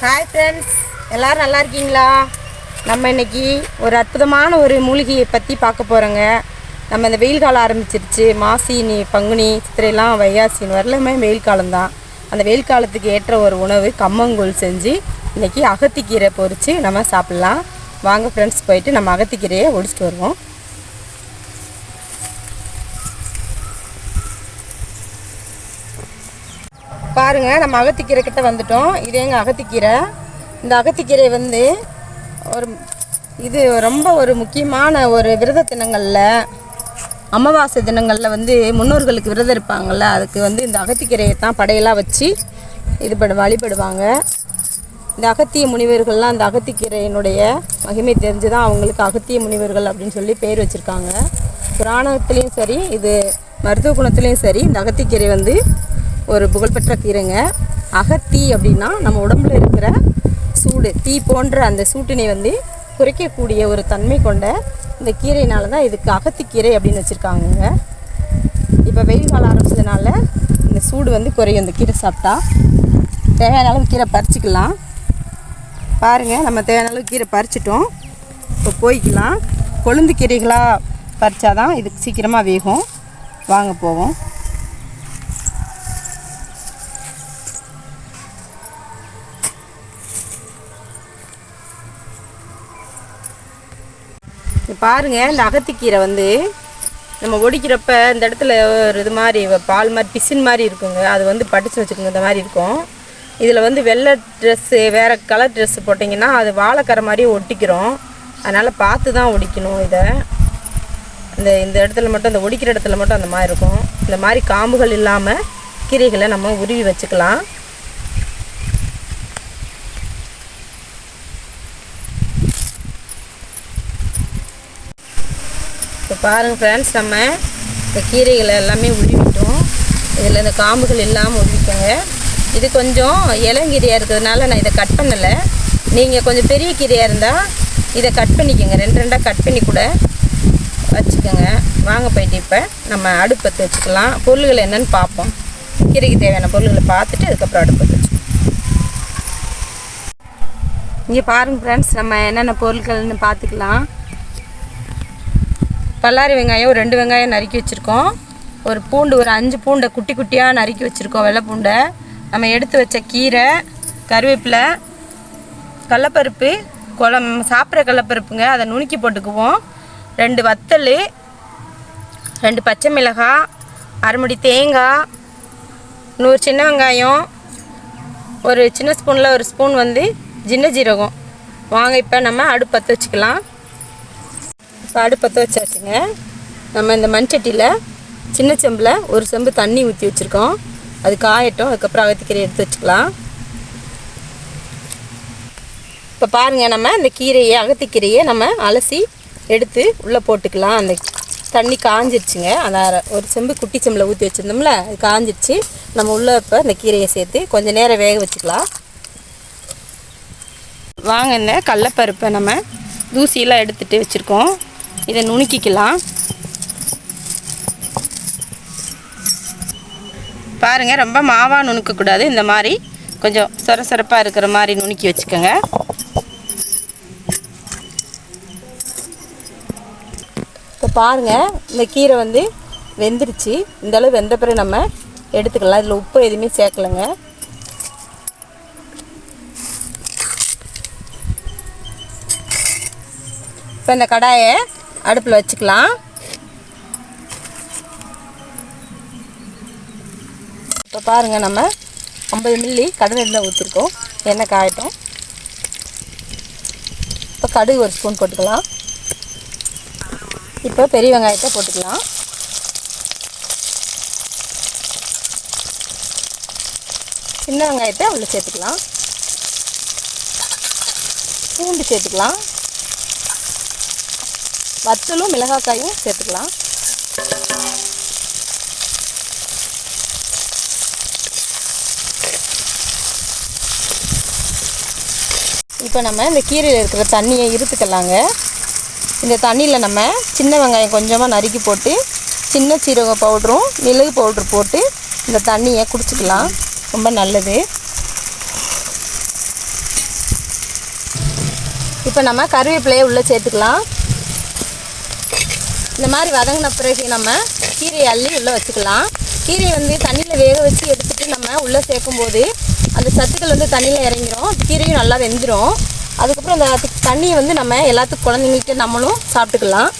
Hi friends எல்லோரும் நல்லா இருக்கீங்களா? நம்ம இன்றைக்கி ஒரு அற்புதமான ஒரு மூலிகையை பற்றி பார்க்க போகிறோங்க நம்ம இந்த வெயில் காலம் ஆரம்பிச்சிருச்சு. மாசி நீ பங்குனி சித்திரையெல்லாம் வைகாசின்னு வரலுமே வெயில் காலம்தான். அந்த வெயில் காலத்துக்கு ஏற்ற ஒரு உணவு கம்மங்கூழ் செஞ்சு இன்னைக்கு அகத்திக்கீரை பொறித்து நம்ம சாப்பிட்லாம். வாங்க ஃப்ரெண்ட்ஸ் போயிட்டு நம்ம அகத்திக்கீரையை ஒடிச்சிட்டு வருவோம். பாருங்க நம்ம அகத்திக்கீரை கிட்ட வந்துட்டோம். இது எங்கள் அகத்திக்கீரை? இந்த அகத்திக்கீரை வந்து ஒரு இது ரொம்ப ஒரு முக்கியமான ஒரு விரத தினங்களில் அமாவாசை தினங்களில் வந்து முன்னோர்களுக்கு விரதம் இருப்பாங்கள்ல அதுக்கு வந்து இந்த அகத்திக்கீரையை தான் படையெல்லாம் வச்சு இது வழிபடுவாங்க. இந்த அகத்திய முனிவர்கள்லாம் அந்த அகத்திக்கீரையினுடைய மகிமை தெரிஞ்சு தான் அவங்களுக்கு அகத்திய முனிவர்கள் அப்படின்னு சொல்லி பேர் வச்சுருக்காங்க. புராணத்துலேயும் சரி இது மருத்துவ குணத்துலேயும் சரி இந்த அகத்திக்கீரை வந்து ஒரு புகழ்பெற்ற கீரைங்க அகத்தீ அப்படின்னா நம்ம உடம்புல இருக்கிற சூடு. தீ போன்ற அந்த சூட்டினை வந்து குறைக்கக்கூடிய ஒரு தன்மை கொண்ட இந்த கீரையினால தான் இதுக்கு அகத்திக்கீரை அப்படின்னு வச்சுருக்காங்கங்க. இப்போ வெயில் காலம் ஆரம்பிச்சதுனால இந்த சூடு வந்து குறையும். இந்த கீரை சாப்பிட்டா தேவையான அளவு கீரை பறிச்சிக்கலாம். பாருங்கள் நம்ம தேவையான அளவு கீரை பறிச்சிட்டோம். இப்போ போய்க்கலாம். கொழுந்து கீரைகளாக பறிச்சாதான் இதுக்கு சீக்கிரமாக வேகும். வாங்க போவோம். பாருங்கள் பாருங்க இந்த அகத்திக்கீரை வந்து நம்ம ஒடிக்கிறப்ப இந்த இடத்துல ஒரு இது மாதிரி பால் மாதிரி பிசின் மாதிரி இருக்குங்க. அது வந்து படித்து வச்சுக்கோங்க இந்த மாதிரி இருக்கும். இதில் வந்து வெள்ளை ட்ரெஸ்ஸு வேறு கலர் ட்ரெஸ்ஸு போட்டிங்கன்னா அது வாழைக்கரை மாதிரியே ஒட்டிக்கிறோம். அதனால் பார்த்து தான் ஒடிக்கணும் இதை. இந்த இந்த இடத்துல மட்டும் இந்த ஒடிக்கிற இடத்துல மட்டும் அந்த மாதிரி இருக்கும். இந்த மாதிரி காம்புகள் இல்லாமல் கீரைகளை நம்ம உருவி வச்சுக்கலாம். பாருங்கள் ஃப்ரெண்ட்ஸ் நம்ம இந்த கீரைகளை எல்லாமே உருவிட்டோம். இதில் இந்த காம்புகள் இல்லாமல் உருவிக்கோங்க இது கொஞ்சம் இளங்கீரையாக இருக்கிறதுனால நான் இதை கட் பண்ணலை. நீங்கள் கொஞ்சம் பெரிய கீரையாக இருந்தால் இதை கட் பண்ணிக்கோங்க. ரெண்டு ரெண்டாக கட் பண்ணி கூட வச்சுக்கோங்க. வாங்க போயிட்டு இப்போ நம்ம அடுப்பத்து வச்சுக்கலாம் பொருள்கள் என்னென்னு பார்ப்போம். கீரைக்கு தேவையான பொருள்களை பார்த்துட்டு அதுக்கப்புறம் அடுப்பத்து வச்சுக்கலாம் இங்கே பாருங்கள் ஃப்ரெண்ட்ஸ் நம்ம என்னென்ன பொருட்கள்னு பார்த்துக்கலாம். பல்லாரி வெங்காயம் ஒரு ரெண்டு வெங்காயம் நறுக்கி வச்சுருக்கோம். ஒரு பூண்டு ஒரு அஞ்சு பூண்டை குட்டி குட்டியாக நறுக்கி வச்சுருக்கோம் வெள்ளை பூண்டை. நம்ம எடுத்து வச்ச கீரை கருவேப்பிலை கடலப்பருப்பு குழம் சாப்பிட்ற கடலப்பருப்புங்க அதை நுணுக்கி போட்டுக்குவோம். ரெண்டு வத்தல் ரெண்டு பச்சை மிளகாய் அரைமுடி தேங்காய் நூறு சின்ன வெங்காயம் ஒரு சின்ன ஸ்பூனில் ஒரு ஸ்பூன் வந்து சின்ன ஜீரகம். வாங்க இப்போ நம்ம அடுப்பு பற்ற வச்சுக்கலாம். இப்போ அடுப்பற்ற வச்சாச்சுங்க. நம்ம இந்த மண்சட்டியில் சின்ன செம்பில் ஒரு செம்பு தண்ணி ஊற்றி வச்சுருக்கோம். அது காயட்டும் அதுக்கப்புறம் அகத்திக்கீரை எடுத்து வச்சுக்கலாம். இப்போ பாருங்கள் நம்ம இந்த கீரையை அகத்திக்கீரையை நம்ம அலசி எடுத்து உள்ளே போட்டுக்கலாம். அந்த தண்ணி காஞ்சிருச்சுங்க. அந்த ஒரு செம்பு குட்டி செம்பில் ஊற்றி வச்சுருந்தோம்ல அது காஞ்சிருச்சு. நம்ம உள்ளே இப்போ இந்த கீரையை சேர்த்து கொஞ்சம் நேரம் வேக வச்சுக்கலாம். வாங்க இந்த கடலப்பருப்பை நம்ம தூசியெல்லாம் எடுத்துகிட்டு வச்சுருக்கோம். இதை நுணுக்கிக்கலாம். பாருங்கள் ரொம்ப மாவாக நுணுக்கக்கூடாது. இந்த மாதிரி கொஞ்சம் சொர சொரப்பாக இருக்கிற மாதிரி நுணுக்கி வச்சுக்கோங்க. இப்போ பாருங்கள் இந்த கீரை வந்து வெந்துருச்சு. இந்த அளவு வெந்த பிறகு நம்ம எடுத்துக்கலாம். இதில் உப்பு எதுவுமே சேர்க்கலைங்க. இப்போ இந்த கடாயை அடுப்பில் வச்சுக்கலாம். இப்போ பாருங்கள் நம்ம ஐம்பது மில்லி கடலை எண்ணெய் ஊற்றிருக்கோம் எண்ணெய் காயட்டும். இப்போ கடுகு ஒரு ஸ்பூன் போட்டுக்கலாம். இப்போ பெரிய வெங்காயத்தை போட்டுக்கலாம். சின்ன வெங்காயத்தை அவ்வளோ சேர்த்துக்கலாம். பூண்டு சேர்த்துக்கலாம். வத்தலும் மிளகாக்காயும் சேர்த்துக்கலாம். இப்போ நம்ம இந்த கீரையில் இருக்கிற தண்ணியை இருத்துக்கலாங்க. இந்த தண்ணியில் நம்ம சின்ன வெங்காயம் கொஞ்சமாக நறுக்கி போட்டு சின்ன சீரக பவுடரும் மிளகு பவுட்ரு போட்டு இந்த தண்ணியை குடிச்சிக்கலாம். ரொம்ப நல்லது. இப்போ நம்ம கருவேப்பிலையை உள்ளே சேர்த்துக்கலாம். இந்த மாதிரி வதங்கின பிறகு நம்ம கீரையை அள்ளி உள்ளே வச்சுக்கலாம். கீரையை வந்து தண்ணியில் வேக வச்சு எடுத்துகிட்டு நம்ம உள்ளே சேர்க்கும்போது அந்த சத்துக்கள் வந்து தண்ணியில் இறங்கிரும். கீரையும் நல்லா வெந்துடும் அதுக்கப்புறம் அந்த தண்ணியை வந்து நம்ம எல்லாத்துக்கும் குழந்தைங்கள்ட்ட நம்மளும் சாப்பிட்டுக்கலாம்.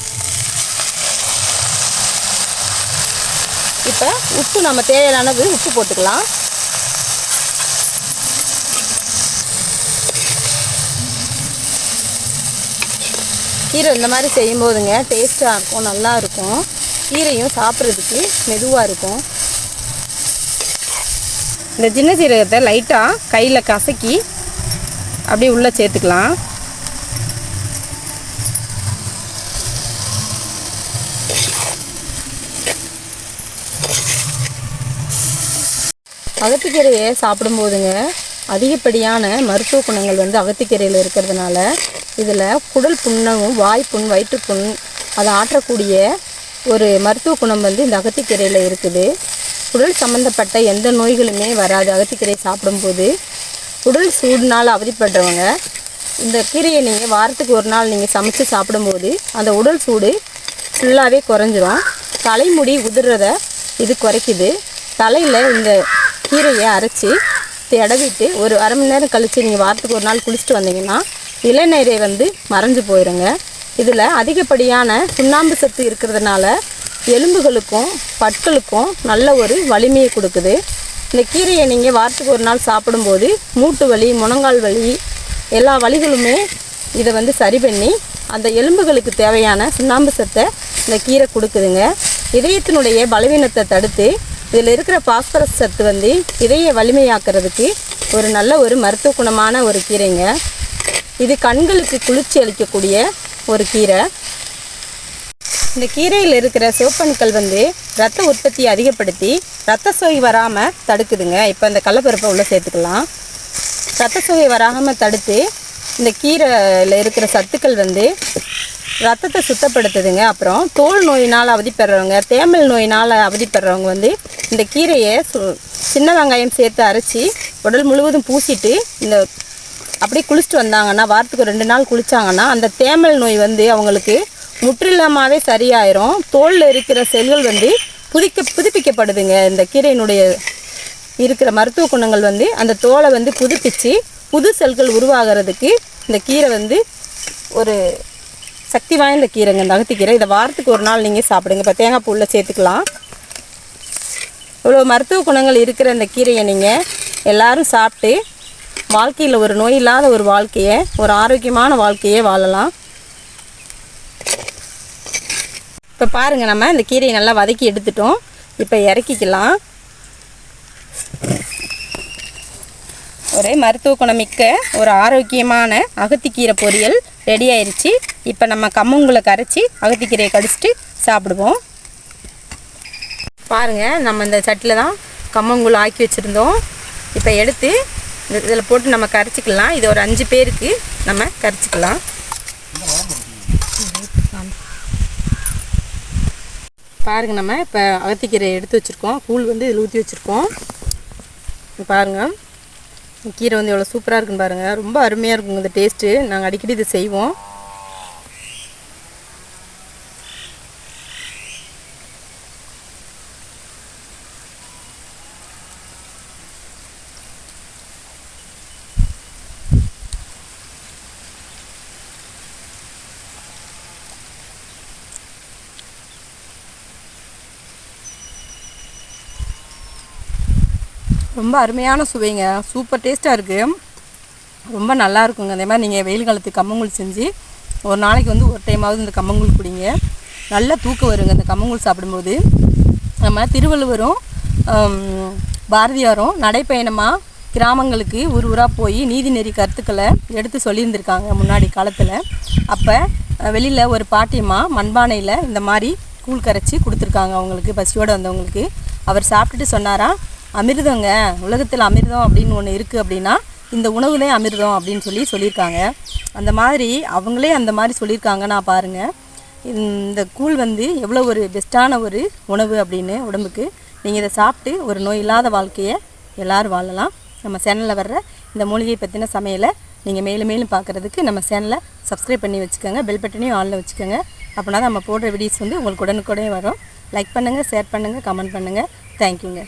இப்போ உப்பு நம்ம தேவையான அளவு உப்பு போட்டுக்கலாம். கீரை இந்த மாதிரி செய்யும் போதுங்க டேஸ்ட்டாக இருக்கும் நல்லா இருக்கும். கீரையும் சாப்பிட்றதுக்கு மெதுவாக இருக்கும். இந்த சின்ன சீரகத்தை லைட்டாக கையில் கசக்கி அப்படியே உள்ளே சேர்த்துக்கலாம். அகத்திக்கீரையை சாப்பிடும்போதுங்க அதிகப்படியான மருத்துவ குணங்கள் வந்து அகத்திக்கீரையில் இருக்கிறதுனால இதில் குடல் புண்ணவும் வாய்ப்புண் வயிற்றுப்புண் அதை ஆற்றக்கூடிய ஒரு மருத்துவ குணம் வந்து இந்த அகத்திக்கீரையில் இருக்குது. குடல் சம்மந்தப்பட்ட எந்த நோய்களுமே வராது. அகத்திக்கீரை சாப்பிடும்போது உடல் சூடுனால் அவதிப்படுறவங்க இந்த கீரையை நீங்கள் வாரத்துக்கு ஒரு நாள் நீங்கள் சமைச்சு சாப்பிடும்போது அந்த உடல் சூடு ஃபுல்லாகவே குறைஞ்சிரும். தலைமுடி உதிர்றத இது குறைக்குது. தலையில் இந்த கீரையை அரைச்சி தடவிட்டு ஒரு அரை மணி நேரம் கழித்து நீங்கள் வாரத்துக்கு ஒரு நாள் குளிச்சுட்டு வந்தீங்கன்னா இளநீரை வந்து மறைஞ்சு போயிடுங்க இதில் அதிகப்படியான சுண்ணாம்பு சத்து இருக்கிறதுனால எலும்புகளுக்கும் பற்களுக்கும் நல்ல ஒரு வலிமையை கொடுக்குது. இந்த கீரையை நீங்கள் வாரத்துக்கு ஒரு நாள் சாப்பிடும்போது மூட்டு வலி முழங்கால் வலி எல்லா வலிகளுமே இதை வந்து சரி பண்ணி அந்த எலும்புகளுக்கு தேவையான சுண்ணாம்பு சத்தை இந்த கீரை கொடுக்குதுங்க. இதயத்தினுடைய பலவீனத்தை தடுத்து இதில் இருக்கிற பாஸ்பரஸ் சத்து வந்து இதய வலிமையாக்குறதுக்கு ஒரு நல்ல ஒரு மருத்துவ குணமான ஒரு கீரைங்க. இது கண்களுக்கு குளிர்ச்சி அளிக்கக்கூடிய ஒரு கீரை. இந்த கீரையில் இருக்கிற சிவப்பணுக்கள் வந்து ரத்த உற்பத்தியை அதிகப்படுத்தி ரத்த சோகை வராமல் தடுக்குதுங்க. இப்போ இந்த கடலப்பருப்பை உள்ளே சேர்த்துக்கலாம். ரத்த சோகை வராமல் தடுத்து இந்த கீரையில் இருக்கிற சத்துக்கள் வந்து ரத்தத்தை சுத்தப்படுத்துதுங்க. அப்புறம் தோல் நோயினால் அவதிப்படுறவங்க தேமல் நோயினால் அவதிப்படுறவங்க வந்து இந்த கீரையை சு- சின்ன வெங்காயம் சேர்த்து அரைச்சி உடல் முழுவதும் பூசிட்டு இந்த அப்படியே குளிச்சுட்டு வந்தாங்கன்னா வாரத்துக்கு ரெண்டு நாள் குளித்தாங்கன்னா அந்த தேமல் நோய் வந்து அவங்களுக்கு முற்றிலுமாவே சரியாயிரும். தோலில் இருக்கிற செல்கள் வந்து புதிக்க புதுப்பிக்கப்படுதுங்க. இந்த கீரையினுடைய இருக்கிற மருத்துவ குணங்கள் வந்து அந்த தோலை வந்து புதுப்பிச்சு புது செல்கள் உருவாகிறதுக்கு இந்த கீரை வந்து ஒரு சக்தி வாய்ந்த கீரைங்க. இந்த அகத்திக்கீரை. இதை வாரத்துக்கு ஒரு நாள் நீங்கள் சாப்பிடுங்க. இப்போ தேங்காய் பூவில் சேர்த்துக்கலாம். இவ்வளோ மருத்துவ குணங்கள் இருக்கிற இந்த கீரையை நீங்கள் எல்லாரும் சாப்பிட்டு வாழ்க்கையில் ஒரு நோய் இல்லாத ஒரு வாழ்க்கையை ஒரு ஆரோக்கியமான வாழ்க்கையே வாழலாம். இப்போ பாருங்கள் நம்ம இந்த கீரையை நல்லா வதக்கி எடுத்துட்டோம். இப்போ இறக்கிக்கலாம். ஒரு மருத்துவ குணமிக்க ஒரு ஆரோக்கியமான அகத்திக்கீரை பொரியல் ரெடி ஆயிடுச்சு இப்போ நம்ம கம்மங்குளை கரைச்சி அகத்திக்கீரையை கடிச்சிட்டு சாப்பிடுவோம். பாருங்கள் நம்ம இந்த சட்டில் தான் கம்மங்கூழ் ஆக்கி வச்சுருந்தோம். இப்போ எடுத்து இதில் போட்டு நம்ம கரைச்சிக்கலாம். இது ஒரு அஞ்சு பேருக்கு நம்ம கரைச்சிக்கலாம். பாருங்கள் நம்ம இப்போ அகத்திக்கீரை எடுத்து வச்சுருக்கோம். கூழ் வந்து இதில் ஊற்றி வச்சுருக்கோம். பாருங்கள் பாருங்க. கீரை வந்து எவ்வளோ சூப்பராக இருக்குன்னு பாருங்கள் ரொம்ப அருமையாக இருக்குங்க இந்த டேஸ்ட்டு நாங்கள் அடிக்கடி இதை செய்வோம். ரொம்ப அருமையான சுவைங்க. சூப்பர் டேஸ்ட்டாக இருக்குது ரொம்ப நல்லா இருக்குங்க. அதே மாதிரி நீங்கள் வெயில் காலத்துக்கு கம்மங்கூழ் செஞ்சு ஒரு நாளைக்கு வந்து ஒரு டைமாவது இந்த கம்மங்கூழ் குடிங்க. நல்ல தூக்கம் வருங்க. இந்த கம்மங்கூழ் சாப்பிடும்போது. நம்ம திருவள்ளுவரும் பாரதியாரும் நடைப்பயணமாக கிராமங்களுக்கு ஊர் ஊராக போய் நீதிநெறி கருத்துக்களை எடுத்து சொல்லியிருந்திருக்காங்க முன்னாடி காலத்தில். அப்போ வெளியில் ஒரு பாட்டியம்மா மண்பானையில் இந்த மாதிரி கூழ் கரைச்சி கொடுத்துருக்காங்க அவங்களுக்கு பசியோடு வந்தவங்களுக்கு. அவர் சாப்பிட்டுட்டு சொன்னாராம் அமிர்தங்க. உலகத்தில் அமிர்தம் அப்படின்னு ஒன்று இருக்குது அப்படின்னா இந்த உணவுலே அமிர்தம் அப்படின்னு சொல்லி சொல்லியிருக்காங்க. அந்த மாதிரி அவங்களே அந்த மாதிரி சொல்லியிருக்காங்கன்னா பாருங்கள் இந்த கூழ் வந்து எவ்வளோ ஒரு பெஸ்ட்டான ஒரு உணவு அப்படின்னு உடம்புக்கு நீங்கள் இதை சாப்பிட்டு ஒரு நோய் இல்லாத வாழ்க்கையை எல்லோரும் வாழலாம். நம்ம சேனலில் வர்ற இந்த மூலிகையை பற்றின சமையலை நீங்கள் மேலும் மேலும் பார்க்குறதுக்கு நம்ம சேனலை சப்ஸ்கிரைப் பண்ணி வச்சுக்கோங்க. பெல் பட்டனையும் ஆனில் வச்சுக்கோங்க. அப்படின்னா நம்ம போடுற வீடியோஸ் வந்து உங்களுக்கு உடனுக்குடனே வரும். லைக் பண்ணுங்கள் ஷேர் பண்ணுங்கள் கமெண்ட் பண்ணுங்கள் தேங்க்யூங்க